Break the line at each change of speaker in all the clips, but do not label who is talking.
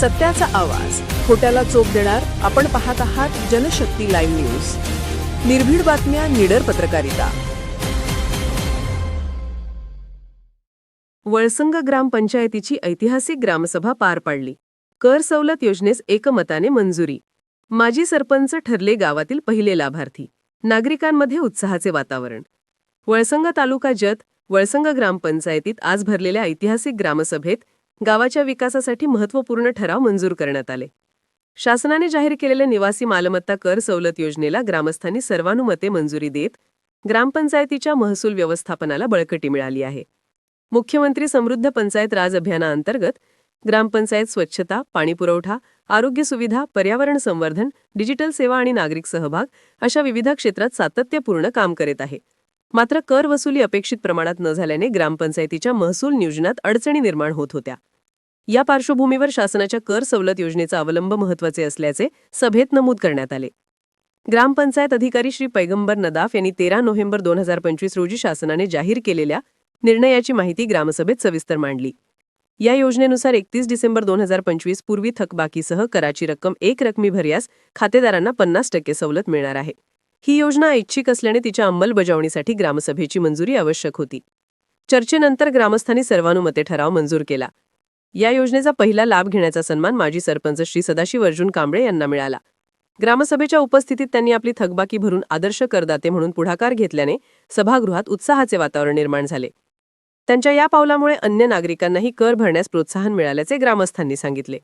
सत्याचा आवाज. खोट्याला चोप देणार आपण पाहत आहात जनशक्ती लाईव्ह न्यूज. निर्भीड बातम्या निडर पत्रकारिता. वळसंग ग्रामपंचायतीची ऐतिहासिक ग्रामसभा पार पाडली. कर सवलत योजनेस एकमताने मंजुरी. माजी सरपंच ठरले गावातील पहिले लाभार्थी. नागरिकांमध्ये उत्साहाचे वातावरण. वळसंग तालुका जत वळसंग ग्रामपंचायतीत आज भरलेल्या ऐतिहासिक ग्रामसभेत गावाच्या विकासासाठी महत्त्वपूर्ण ठराव मंजूर करण्यात आले. शासनाने जाहीर केलेल्या निवासी मालमत्ता कर सवलत योजनेला ग्रामस्थांनी सर्वानुमते मंजुरी देत ग्रामपंचायतीच्या महसूल व्यवस्थापनाला बळकटी मिळाली आहे. मुख्यमंत्री समृद्ध पंचायत राज अभियानाअंतर्गत ग्रामपंचायत स्वच्छता पाणीपुरवठा आरोग्य सुविधा पर्यावरण संवर्धन डिजिटल सेवा आणि नागरिक सहभाग अशा विविध क्षेत्रात सातत्यपूर्ण काम करीत आहे. मात्र कर वसुली अपेक्षित प्रमाणात न झाल्याने ग्रामपंचायतीच्या महसूल नियोजनात अडचणी निर्माण होत होत्या. या पार्श्वभूमीवर शासनाच्या कर सवलत योजनेचा अवलंब महत्त्वाचे असल्याचे सभेत नमूद करण्यात आले. ग्रामपंचायत अधिकारी श्री पैगंबर नदाफ यांनी तेरा नोव्हेंबर दोन हजार पंचवीस रोजी शासनाने जाहीर केलेल्या निर्णयाची माहिती ग्रामसभेत सविस्तर मांडली. या योजनेनुसार एकतीस डिसेंबर दोन हजार पंचवीस पूर्वी थकबाकीसह कराची रक्कम एक रकमी भरल्यास खातेदारांना पन्नास टक्के सवलत मिळणार आहे. ही योजना ऐच्छिक असल्याने तिच्या अंमलबजावणीसाठी ग्रामसभेची मंजुरी आवश्यक होती. चर्चेनंतर ग्रामस्थांनी सर्वानुमते ठराव मंजूर केला. या योजनेचा पहिला लाभ घेण्याचा सन्मान माजी सरपंच श्री सदाशिव अर्जुन कांबळे यांना मिळाला. ग्रामसभेच्या उपस्थितीत त्यांनी आपली थकबाकी भरून आदर्श करदाते म्हणून पुढाकार घेतल्याने सभागृहात उत्साहाचे वातावरण निर्माण झाले. त्यांच्या या पावलामुळे अन्य नागरिकांनाही कर भरण्यास प्रोत्साहन मिळाल्याचे ग्रामस्थांनी सांगितले.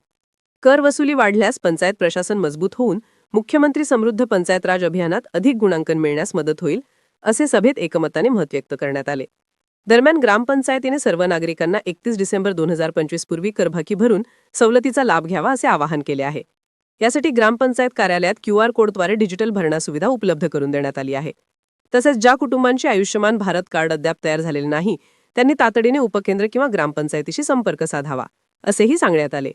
कर वसुली वाढल्यास पंचायत प्रशासन मजबूत होऊन मुख्यमंत्री समृद्ध पंचायत राज अभियानात अधिक गुणांकन मिळण्यास मदत होईल असे सभेत एकमताने मत व्यक्त करण्यात आले. दरम्यान ग्रामपंचायतीने सर्व नागरिकांना एकतीस डिसेंबर दोन हजार पंचवीस पूर्वी करभाकी भरून सवलतीचा लाभ घ्यावा असे आवाहन केले आहे. यासाठी ग्रामपंचायत कार्यालयात क्यू आर कोडद्वारे डिजिटल भरणा सुविधा उपलब्ध करून देण्यात आली आहे. तसेच ज्या कुटुंबांची आयुष्यमान भारत कार्ड अद्याप तयार झालेले नाही त्यांनी तातडीने उपकेंद्र किंवा ग्रामपंचायतीशी संपर्क साधावा असेही सांगण्यात आले.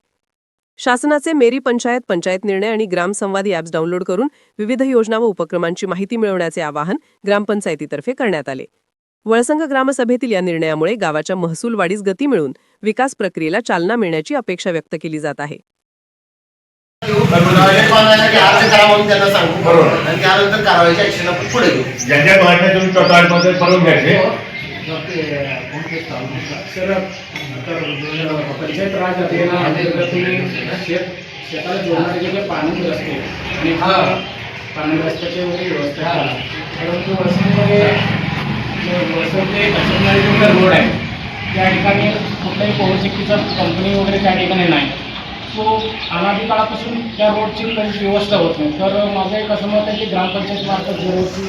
शासनाचे मेरी पंचायत पंचायत निर्णय आणि ग्राम संवाद ॲप्स डाउनलोड करून विविध योजना व उपक्रमांची माहिती मिळवण्याचे आवाहन ग्रामपंचायतीतर्फे करण्यात आले. वळसंग ग्रामसभेतील या निर्णयामुळे गावाच्या महसूल वाढीस गती मिळून विकास प्रक्रियेला चालना मिळण्याची अपेक्षा व्यक्त केली जात आहे.
शेत शेताला जोडणारे जे काही पाणी रस्ते आणि हा पाणी रस्त्याची व्यवस्था परंतु वसंतमध्ये वसंत ते रोड आहे. त्या ठिकाणी कुठल्याही पवनचक्कीचा कंपनी वगैरे त्या ठिकाणी नाही. तो अनादी काळापासून त्या रोडची काही व्यवस्था होत नाही. तर माझं एक असं मत आहे की ग्रामपंचायत मार्फत जे रोडची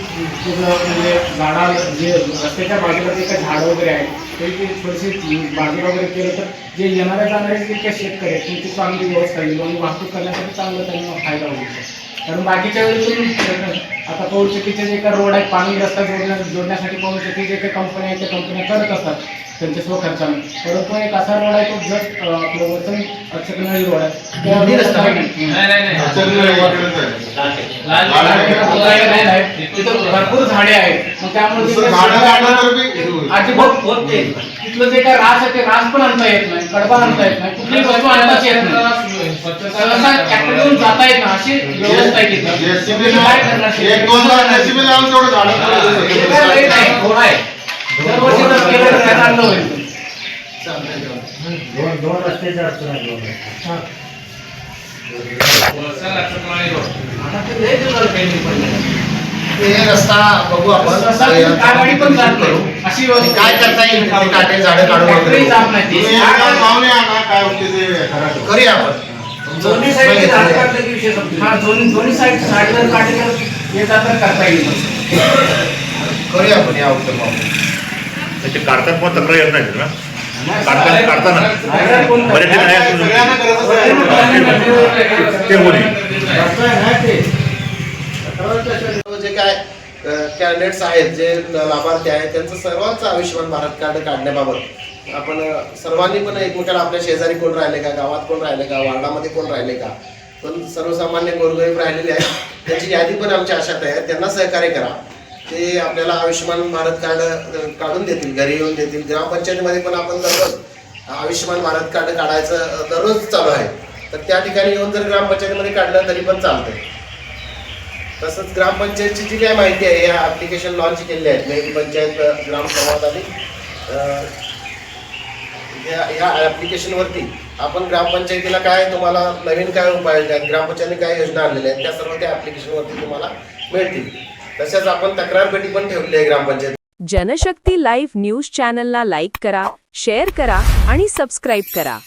म्हणजे झाडा जे रस्त्याच्या बाजूला जे काही झाडं वगैरे आहेत ते थोडीशी थोडेसे बाजूला वगैरे केलं तर जे येणाऱ्या जाणारे जे काही शेतकरी आहेत त्यांची चांगली व्यवस्था येईल आणि वाहतूक करण्यासाठी चांगला त्यांना फायदा होईल. कारण बाकीच्या वेळी तुम्ही आता पौरचकीचे जे काही रोड आहेत पाणी रस्ता जोडण्या जोडण्यासाठी पौरचकी जे काही कंपन्या आहेत त्या कंपन्या करत असतात. त्यांच्या स्वखर्चाने परंतु एक असा रोड आहे तो अं, आपलं वचन अक्षकनळी रोड आहे त्या
दोन्ही रस्ता. आहे.
रोड तिथं भरपूर झाडे आहेत. मग त्यामुळे तिथे अजिबात तिथलं जे काय रास आहे ते रास पण आणता येत नाही. कडबा आणता येत नाही. कुठलीही वस्तू आणताच येत नाही. सहसा ट्रॅक्टर घेऊन जाता येत नाही. अशी व्यवस्था आहे तिथं. काय करणार? शेतकरी? दरवर्षी जर केलं तर काय चांगलं होईल?
दोन दोन रस्त्याचे असतात
हा.
आता ते लय रस्ता बघू आपण.
काय पण जात नाही. अशी व्यवस्था
काय करता येईल? ते काटे झाडं काढून वगैरे.
जात नाही. ती.
करूया आपण.
दोन्ही साईडचे झाड काढलं की विषय संपला. हा दोन्ही दोन्ही साईड साईड जर काढले तर येतात तर करता येईल.
करूया आपण या उत्तम
त्याचे काढतात पण तक्रार येत नाही ना काढताना काढताना.
नाही, कोण-
बरेच ठिकाणी आहे ते. होणे
जे काय कॅन्डिडेट्स आहेत जे लाभार्थी आहेत त्यांचं सर्वांचं आयुष्यमान भारत कार्ड काढण्याबाबत आपण सर्वांनी पण एकमेकाला आपल्या शेजारी कोण राहिले का? गावात कोण राहिले का? वार्डामध्ये कोण राहिले का? पण सर्वसामान्य गोरगरीब राहिलेले आहेत. त्याची यादी पण आमच्या आशात आहे. त्यांना सहकार्य करा. ते आपल्याला आयुष्यमान भारत कार्ड काढून देतील घरी येऊन देतील. ग्रामपंचायतीमध्ये पण आपण दररोज आयुष्यमान भारत कार्ड काढायचं दररोज चालू आहे. तर त्या ठिकाणी येऊन जर ग्रामपंचायतीमध्ये काढलं तरी पण चालतंय. तसंच ग्रामपंचायतची जी काय माहिती आहे या ॲप्लिकेशन लॉन्च केलेली आहेत मेरी पंचायत अ, आणि या या ॲप्लिकेशनवरती आपण ग्रामपंचायतीला काय तुम्हाला नवीन काय उपाय ग्रामपंचायतीने काय योजना आणलेल्या आहेत त्या सर्व त्या ॲप्लिकेशनवरती तुम्हाला मिळतील. तसेच आपण तक्रार पेटी पण ठेवली आहे ग्रामपंचायत.
जनशक्ती लाईव्ह न्यूज चॅनलला लाईक करा शेअर करा आणि सबस्क्राईब करा.